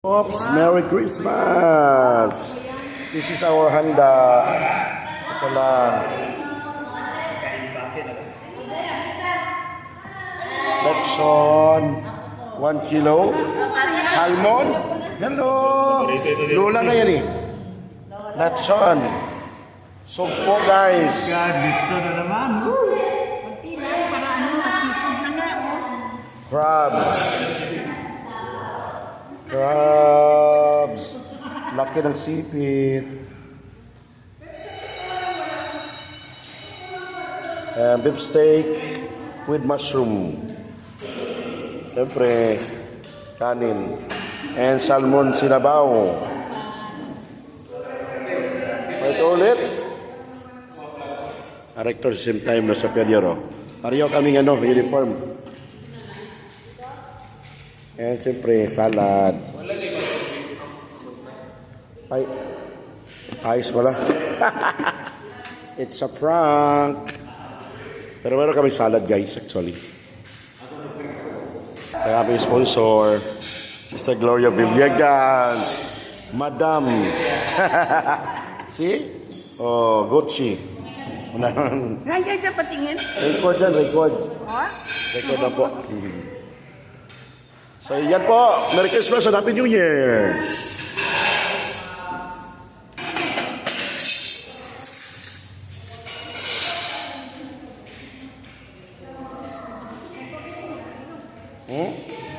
Oops, Merry Christmas! This is our handa. Ito lang. Lechon. One kilo. Salmon. Hello! Lola na yan eh. Lechon. Sugpo guys. God, dito na naman. Kunti lang para ano. Oh. Crabs. Crabs. Laki ng sipit. And beef steak with mushroom. Siyempre, kanin. And salmon sinabaw. Ito ulit. Director same time na sa Perioro. Pareho kaming ano, uniform. And siyempre, salad. Ay, ayos pala. It's a prank. Pero meron kami salad guys, actually. Kaya kami sponsor. Sister Gloria Villegas. Madam. See? Oh, Gucci. Nandiyan siya patingin. record yan, record. Oh? Record na po. Saya ingat po, Merry Christmas and Happy New Year. Hmm?